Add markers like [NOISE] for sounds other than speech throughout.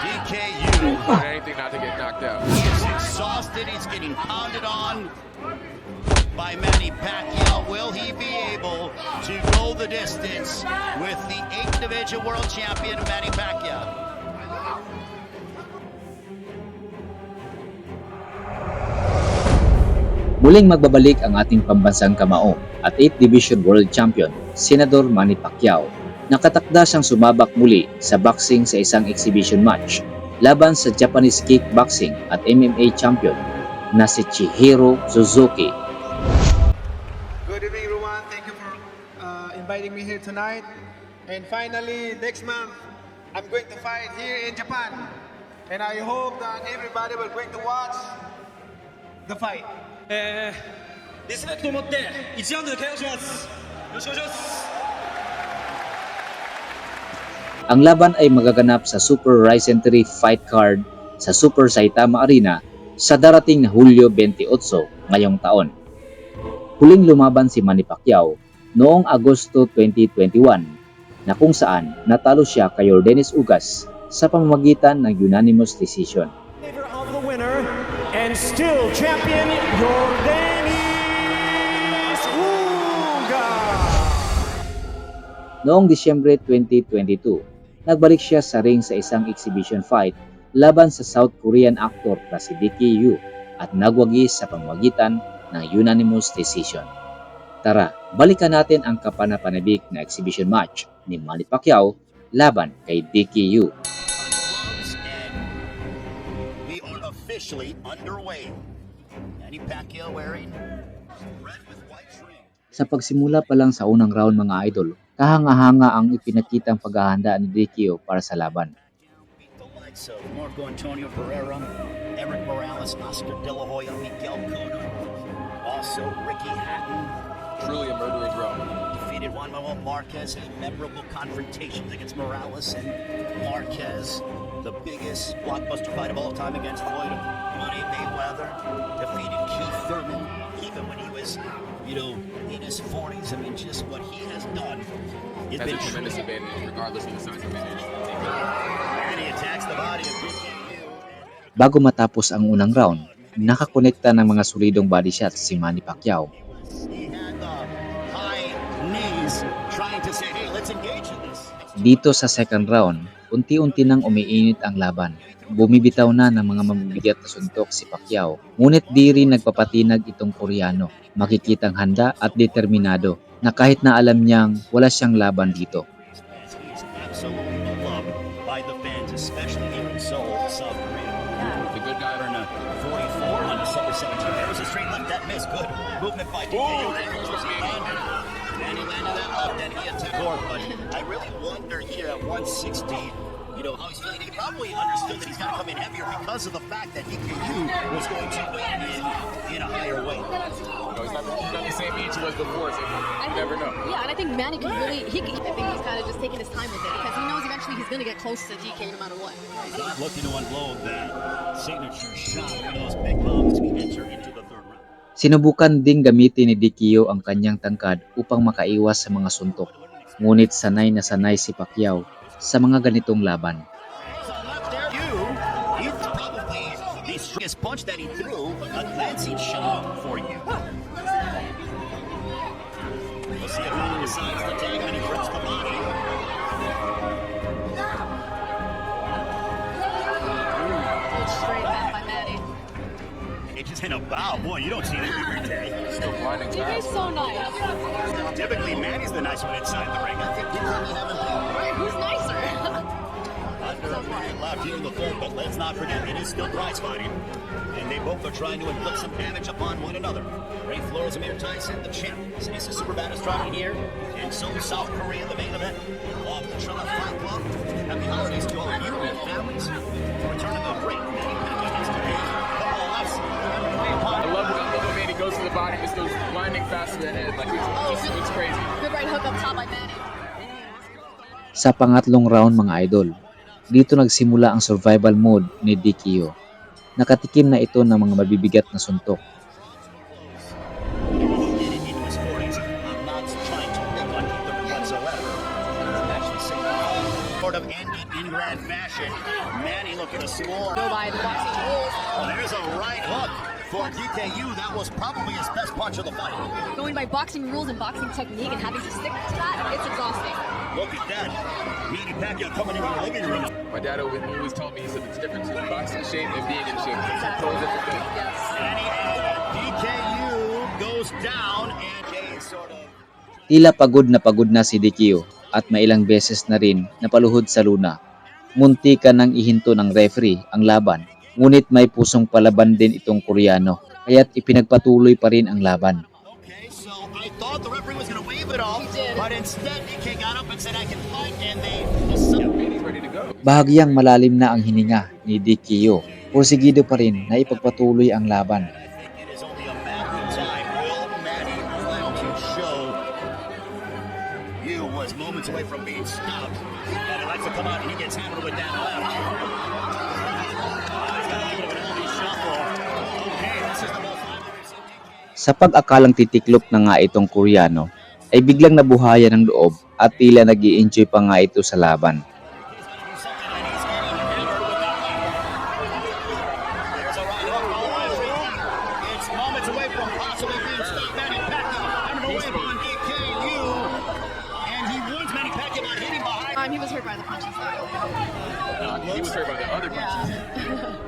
DKU anything not to get knocked out. is exhausted. He's getting pounded on by Manny Pacquiao. Will he be able to go the distance with the eighth division world champion Manny Pacquiao? Muling magbabalik ang ating pambansang kamao at 8th Division World Champion, Senador Manny Pacquiao. Nakatakda siyang sumabak muli sa boxing sa isang exhibition match laban sa Japanese kickboxing at MMA champion na si Chihiro Suzuki. Good evening, everyone. Thank you for uh, inviting me here tonight. And finally, next month, I'm going to fight here in Japan. And I hope that everybody will going to watch the fight. えー、リスペクトを持って1ラウンドで KO しますよろしくお願いします Ang laban ay magaganap sa Super Ryzen 3 fight card sa Super Saitama Arena sa darating na Hulyo 28 ngayong taon. Huling lumaban si Manny Pacquiao noong Agosto 2021 na kung saan natalo siya kay Dennis Ugas sa pamamagitan ng unanimous decision. still champion Jordanis Uga. Noong Disyembre 2022, nagbalik siya sa ring sa isang exhibition fight laban sa South Korean actor na si DKU at nagwagi sa pamamagitan ng unanimous decision. Tara, balikan natin ang kapanapanabik na exhibition match ni Manny Pacquiao laban kay DKU. gloves officially underway. Manny Pacquiao wearing red with white trim. Sa pagsimula pa lang sa unang round mga idol, kahanga-hanga ang ipinakitang paghahanda ni DKU para sa laban. Marco Antonio Pereira, Eric Morales, Oscar De La Hoya, Miguel Cotto, also Ricky Hatton. Truly a murderer's row. Defeated Juan Manuel Marquez in memorable confrontations against Morales and Marquez. The biggest blockbuster fight of all time against Floyd Money Mayweather. Defeated Keith Thurman even when he was, you know, in his 40s. I mean, just what he has done. It's Has been a tremendous advantage, regardless of the size advantage. And he attacks the body of DKU. Bago matapos ang unang round, nakakonekta ng mga solidong body shots si Manny Pacquiao. Dito sa second round, unti-unti nang umiinit ang laban. Bumibitaw na ng mga mabibigat na suntok si Pacquiao. Ngunit di rin nagpapatinag itong Koreano. Makikitang handa at determinado na kahit na alam niyang wala siyang laban dito. As he's absolutely beloved by the fans, especially here in Seoul, South Korea. The good guy. Turn to 44 on December 17th. There's a straight left that miss. Good movement by DKU. And he landed that he attacked Lord, but I really wonder here at 160, you know, how he's feeling. He probably understood that he's got to come in heavier because of the fact that DKU was going to weigh in in a higher weight. Know, he's not, he's not the same age he was before, so I you never know. Yeah, and I think Manny can really. He, I think he's kind of just taking his time with it because he knows eventually he's going to get close to DK no matter what. Not looking to unload that signature shot. One of those big bombs to enter Sinubukan ding gamitin ni Dikio ang kanyang tangkad upang makaiwas sa mga suntok. Ngunit sanay na sanay si Pacquiao sa mga ganitong laban. In a bow. Boy, you don't see that every day. Still blinding DK's fast. so nice. Typically, Manny's the nice one inside the ring. I think you really haven't been Who's nicer? Under a minute left here in the third, but let's not forget, it is still prize fighting. And they both are trying to inflict some damage upon one another. Ray Flores, Amir Tyson, the champ. Sinisa Superbad is driving here. And so is South Korea, the main event. Off the Trilla Fight Club. Happy holidays to all of you and families. Return to the great body, just goes blinding fast to the head. Like, it's, it's, it's crazy. Good right hook up top by Manny. Sa pangatlong round mga idol, dito nagsimula ang survival mode ni Dikio. Nakatikim na ito ng mga mabibigat na suntok. Getting into his 40s. I'm not trying to pick on Keith Thurman whatsoever. sort of ended in grand fashion. Manny looking to score. Go by the boxing rules. There's a right hook for DKU. That was probably his best punch of the fight. Going by boxing rules and boxing technique and having to stick to that, it's exhausting. Look at that. Manny Pacquiao coming into the living room. My dad always, always told me he said it's different between boxing shape and being in shape. It's a totally different thing. Yes. Uh, DKU goes down and a sort of. Tila pagod na pagod na si DQ at mailang beses na rin napaluhod sa luna. Munti ka nang ihinto ng referee ang laban, ngunit may pusong palaban din itong Koreano, kaya't ipinagpatuloy pa rin ang laban. Okay, so I thought the referee was going to wave it off, He did. but instead DK got up and said, I can fight, and they. Manny's ready to go. Bahagyang malalim na ang hininga ni DQ. Porsigido pa rin na ipagpatuloy ang laban. Moments away from being stopped? And he likes to come out and he gets hammered with that left. Sa pag-akalang titiklop na nga itong Koreano, ay biglang nabuhayan ng loob at tila nag enjoy pa nga ito sa laban. He. Um, he was hurt by the punches though. Uh, he was hurt by the other punches. I [LAUGHS]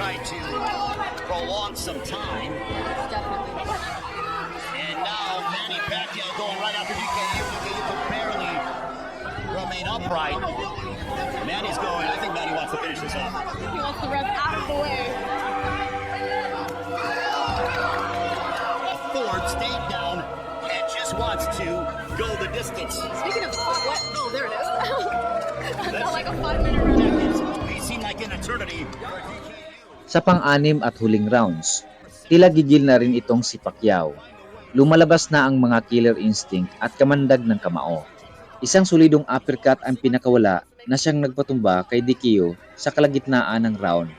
think DKU was trying to prolong some time. And now Manny Pacquiao going right after DKU. DKU could barely remain upright. Manny's going. I think Manny wants to finish this off. He wants the ref out of the way. Ford stayed down and just wants to go the distance. Speaking of what? Oh, there it is. [LAUGHS] that felt like a five minute round. It seemed like an eternity. Sa pang-anim at huling rounds, tila gigil na rin itong si Pacquiao. Lumalabas na ang mga killer instinct at kamandag ng kamao. Isang solidong uppercut ang pinakawala na siyang nagpatumba kay DQ sa kalagitnaan ng round.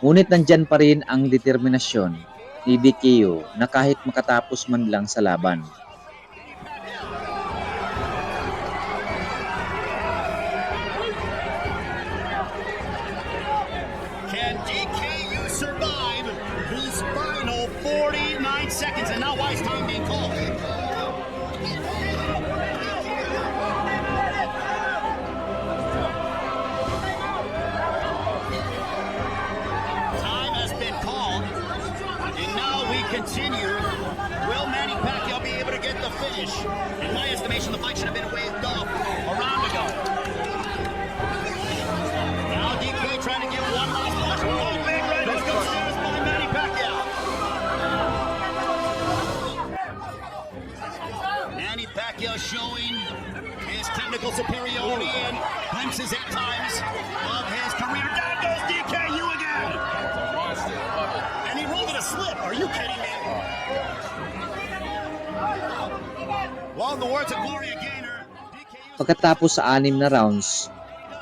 Ngunit nandyan pa rin ang determinasyon ni DQ na kahit makatapos man lang sa laban. And now why is time being called? Time has been called, and now we continue. Will Manny Pacquiao be able to get the finish? In my estimation, the fight should have been waved superiority and glimpses at times of his career. Down goes DKU again. And he rolled it a slip. Are you kidding me? Well, in the words of Gloria Gaynor, Pagkatapos sa anim na rounds,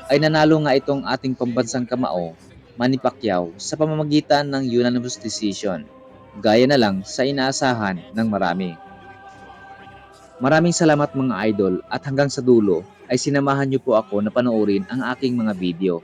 ay nanalo nga itong ating pambansang kamao, Manny Pacquiao, sa pamamagitan ng unanimous decision, gaya na lang sa inaasahan ng marami. Maraming salamat mga idol at hanggang sa dulo ay sinamahan niyo po ako na panoorin ang aking mga video.